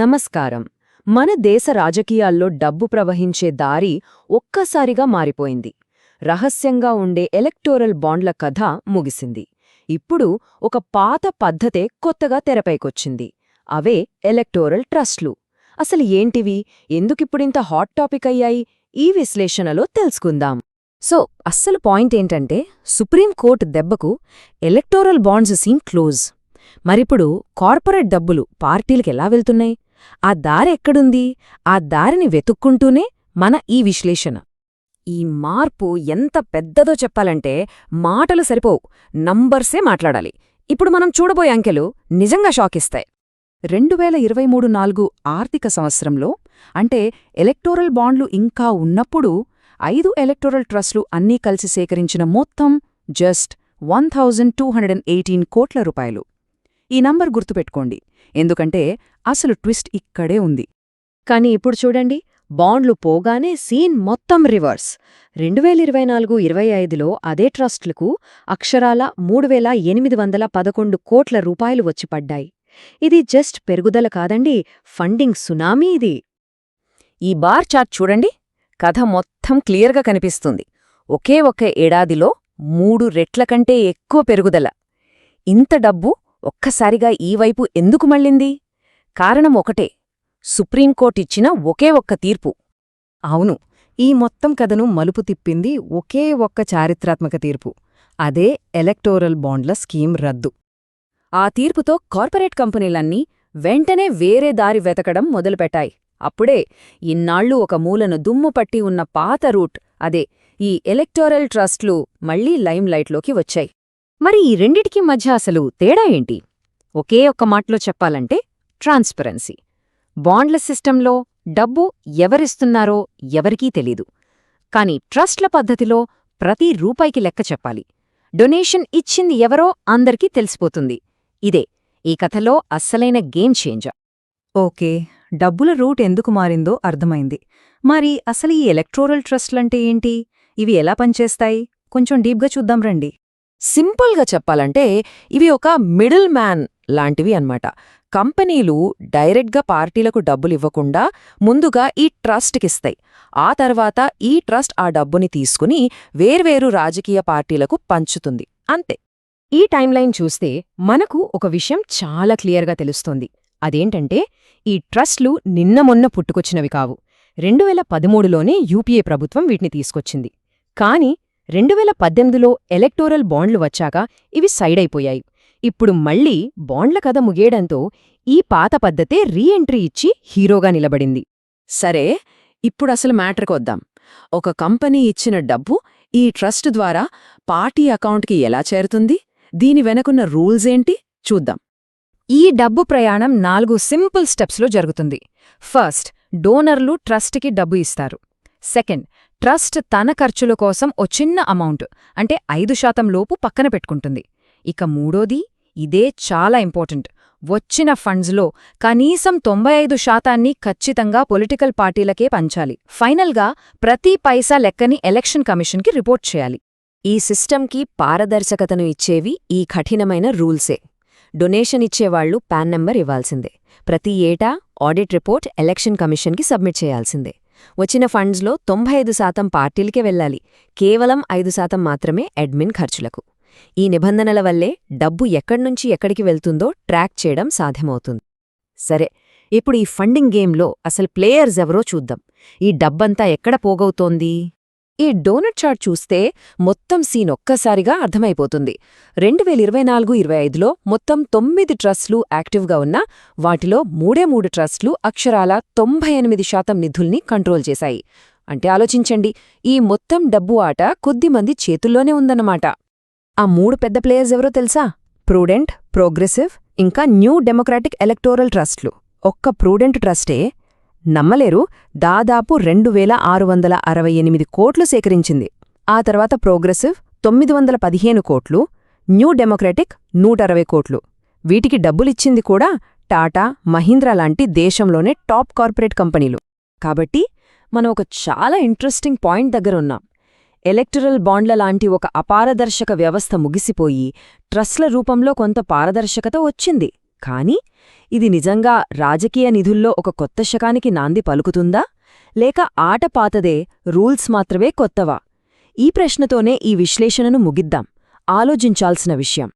నమస్కారం. మన దేశ రాజకీయాల్లో డబ్బు ప్రవహించే దారి ఒక్కసారిగా మారిపోయింది. రహస్యంగా ఉండే ఎలక్టోరల్ బాండ్ల కథ ముగిసింది. ఇప్పుడు ఒక పాత పద్ధతే కొత్తగా తెరపైకొచ్చింది. అవే ఎలక్టోరల్ ట్రస్ట్లు. అసలు ఏంటివి? ఎందుకిప్పుడింత హాట్ టాపిక్ అయ్యాయి? ఈ విశ్లేషణలో తెలుసుకుందాం. సో అస్సలు పాయింట్ ఏంటంటే సుప్రీంకోర్టు దెబ్బకు ఎలక్టోరల్ బాండ్స్ సీన్ క్లోజ్. మరిప్పుడు కార్పొరేట్ డబ్బులు పార్టీలకెలా వెళ్తున్నాయి? ఆ దారి ఎక్కడుంది? ఆ దారిని వెతుక్కుంటూనే మన ఈ విశ్లేషణ. ఈ మార్పు ఎంత పెద్దదో చెప్పాలంటే మాటలు సరిపోవు నంబర్సే మాట్లాడాలి. ఇప్పుడు మనం చూడబోయే అంకెలు నిజంగా షాకిస్తాయి రెండు వేల ఇరవై మూడు నాలుగు ఆర్థిక సంవత్సరంలో అంటే ఎలక్టోరల్ బాండ్లు ఇంకా ఉన్నప్పుడు ఐదు ఎలక్టోరల్ ట్రస్టులు అన్నీ కలిసి సేకరించిన మొత్తం just one thousand two hundred eighteen కోట్ల రూపాయలు. ఈ నంబర్ గుర్తుపెట్టుకోండి. ఎందుకంటే అసలు ట్విస్ట్ ఇక్కడే ఉంది. కానీ ఇప్పుడు చూడండి బాండ్లు పోగానే సీన్ మొత్తం రివర్స్. రెండు వేల ఇరవై నాలుగు ఇరవై ఐదులో అదే ట్రస్టులకు అక్షరాల మూడు వేల ఎనిమిది వందల పదకొండు కోట్ల రూపాయలు వచ్చి పడ్డాయి. ఇది జస్ట్ పెరుగుదల కాదండి ఫండింగ్ సునామీ ఇది. ఈ బార్ చార్ట్ చూడండి కథ మొత్తం క్లియర్గా కనిపిస్తుంది. ఒకే ఒక్క ఏడాదిలో మూడు రెట్ల కంటే ఎక్కువ పెరుగుదల. ఇంత డబ్బు ఒక్కసారిగా ఈ వైపు ఎందుకు మళ్ళింది? కారణం ఒకటే. సుప్రీంకోర్టిచ్చిన ఒకే ఒక్క తీర్పు. అవును. ఈ మొత్తం కథను మలుపు తిప్పింది ఒకే ఒక్క చారిత్రాత్మక తీర్పు. అదే ఎలక్టోరల్ బాండ్ల స్కీమ్ రద్దు. ఆ తీర్పుతో కార్పొరేట్ కంపెనీలన్నీ వెంటనే వేరే దారి వెతకడం మొదలుపెట్టాయి. అప్పుడే ఇన్నాళ్ళు ఒక మూలను దుమ్ము పట్టి ఉన్న పాత రూట్ అదే ఈ ఎలక్టోరల్ ట్రస్ట్లు మళ్ళీ లైమ్లైట్లోకి వచ్చాయి. మరి ఈ రెండిటికి మధ్య అసలు తేడా ఏంటి? ఒకే ఒక్క మాటలో చెప్పాలంటే ట్రాన్స్పరెన్సీ. బాండ్ల సిస్టంలో డబ్బు ఎవరిస్తున్నారో ఎవరికీ తెలీదు. కాని ట్రస్ట్ల పద్ధతిలో ప్రతి రూపాయికి లెక్క చెప్పాలి. డొనేషన్ ఇచ్చింది ఎవరో అందరికీ తెలిసిపోతుంది. ఇదే ఈ కథలో అస్సలైన గేమ్ చేంజర్. ఓకే డబ్బుల రూట్ ఎందుకు మారిందో అర్థమైంది. మరి అసలు ఈ ఎలక్ట్రోరల్ ట్రస్ట్లంటే ఏంటి? ఇవి ఎలా పనిచేస్తాయి? కొంచెం డీప్గా చూద్దాం రండి. సింపుల్గా చెప్పాలంటే ఇవి ఒక మిడిల్ మ్యాన్ లాంటివి అన్నమాట. కంపెనీలు డైరెక్ట్గా పార్టీలకు డబ్బులివ్వకుండా ముందుగా ఈ ట్రస్ట్కిస్తాయి ఆ తర్వాత ఈ ట్రస్ట్ ఆ డబ్బుని తీసుకుని వేర్వేరు రాజకీయ పార్టీలకు పంచుతుంది. అంతే. ఈ టైంలైన్ చూస్తే మనకు ఒక విషయం చాలా క్లియర్గా తెలుస్తోంది. అదేంటంటే ఈ ట్రస్ట్లు నిన్న మొన్న పుట్టుకొచ్చినవి కావు. రెండు వేల పదమూడులోనే యూపీఏ ప్రభుత్వం వీటిని తీసుకొచ్చింది. కాని రెండు వేల పద్దెనిమిదిలో ఎలక్టోరల్ బాండ్లు వచ్చాక ఇవి సైడ్ అయిపోయాయి ఇప్పుడు మళ్ళీ బాండ్ల కథ ముగియడంతో ఈ పాత పద్ధతే రీఎంట్రీ ఇచ్చి హీరోగా నిలబడింది. సరే ఇప్పుడసలు మ్యాటర్కొద్దాం ఒక కంపెనీ ఇచ్చిన డబ్బు ఈ ట్రస్ట్ ద్వారా పార్టీ అకౌంట్కి ఎలా చేరుతుంది? దీని వెనకున్న రూల్స్ ఏంటి? చూద్దాం. ఈ డబ్బు ప్రయాణం నాలుగు సింపుల్ స్టెప్స్లో జరుగుతుంది. ఫస్ట్ డోనర్లు ట్రస్ట్కి డబ్బు ఇస్తారు. సెకండ్ ట్రస్ట్ తన ఖర్చుల కోసం ఓ చిన్న అమౌంట్ అంటే ఐదు శాతం లోపు పక్కన పెట్టుకుంటుంది. ఇక మూడోది ఇదే చాలా ఇంపార్టెంట్. వచ్చిన ఫండ్స్లో కనీసం తొంభై ఐదు శాతాన్ని ఖచ్చితంగా పొలిటికల్ పార్టీలకే పంచాలి. ఫైనల్గా ప్రతి పైసా లెక్కని ఎలక్షన్ కమిషన్కి రిపోర్ట్ చేయాలి. ఈ సిస్టమ్కి పారదర్శకతను ఇచ్చేవి ఈ కఠినమైన రూల్సే. డొనేషన్ ఇచ్చేవాళ్ళు పాన్ నెంబర్ ఇవ్వాల్సిందే. ప్రతి ఏటా ఆడిట్ రిపోర్ట్ ఎలక్షన్ కమిషన్కి సబ్మిట్ చేయాల్సిందే. వచ్చిన ఫండ్స్లో తొంభై ఐదు శాతం పార్టీలకే వెళ్ళాలి. కేవలం ఐదు శాతం మాత్రమే అడ్మిన్ ఖర్చులకు. ఈ నిబంధనల వల్లే డబ్బు ఎక్కడ్నుంచి ఎక్కడికి వెళ్తుందో ట్రాక్ చేయడం సాధ్యమవుతుంది. సరే ఇప్పుడు ఈ ఫండింగ్ గేమ్లో అసలు ప్లేయర్స్ ఎవరో చూద్దాం. ఈ డబ్బంతా ఎక్కడ పోగవుతోంది? ఈ డోనట్ చార్ట్ చూస్తే మొత్తం సీన్ ఒక్కసారిగా అర్థమైపోతుంది. రెండు వేల ఇరవై నాలుగు ఇరవై ఐదులో మొత్తం తొమ్మిది ట్రస్ట్లు యాక్టివ్గా ఉన్నా వాటిలో మూడే మూడు ట్రస్ట్లు అక్షరాల తొంభై ఎనిమిది శాతం నిధుల్ని కంట్రోల్ చేశాయి. అంటే ఆలోచించండి ఈ మొత్తం డబ్బు ఆట కొద్దిమంది చేతుల్లోనే ఉందన్నమాట. ఆ మూడు పెద్ద ప్లేయర్స్ ఎవరో తెలుసా? ప్రూడెంట్ ప్రోగ్రెసివ్ ఇంకా న్యూ డెమోక్రాటిక్ ఎలక్టోరల్ ట్రస్ట్లు. ఒక్క ప్రూడెంట్ ట్రస్టే నమ్మలేరు. దాదాపు రెండు వేల ఆరు వందల అరవై ఎనిమిది కోట్లు సేకరించింది. ఆ తర్వాత ప్రోగ్రెసివ్ తొమ్మిది వందల పదిహేను కోట్లు న్యూ డెమోక్రటిక్ నూట అరవై కోట్లు. వీటికి డబ్బులిచ్చింది కూడా టాటా మహీంద్రా లాంటి దేశంలోనే టాప్ కార్పొరేట్ కంపెనీలు. కాబట్టి మనం ఒక చాలా ఇంట్రెస్టింగ్ పాయింట్ దగ్గరున్నాం ఎలక్టరల్ బాండ్ల లాంటి ఒక అపారదర్శక వ్యవస్థ ముగిసిపోయి ట్రస్ట్ల రూపంలో కొంత పారదర్శకత వచ్చింది. కానీ ఇది నిజంగా రాజకీయ నిధుల్లో ఒక కొత్త శకానికి నాంది పలుకుతుందా? లేక ఆట పాతదే రూల్స్ మాత్రమే కొత్తవా? ఈ ప్రశ్నతోనే ఈ విశ్లేషణను ముగిద్దాం. ఆలోచించాల్సిన విషయం.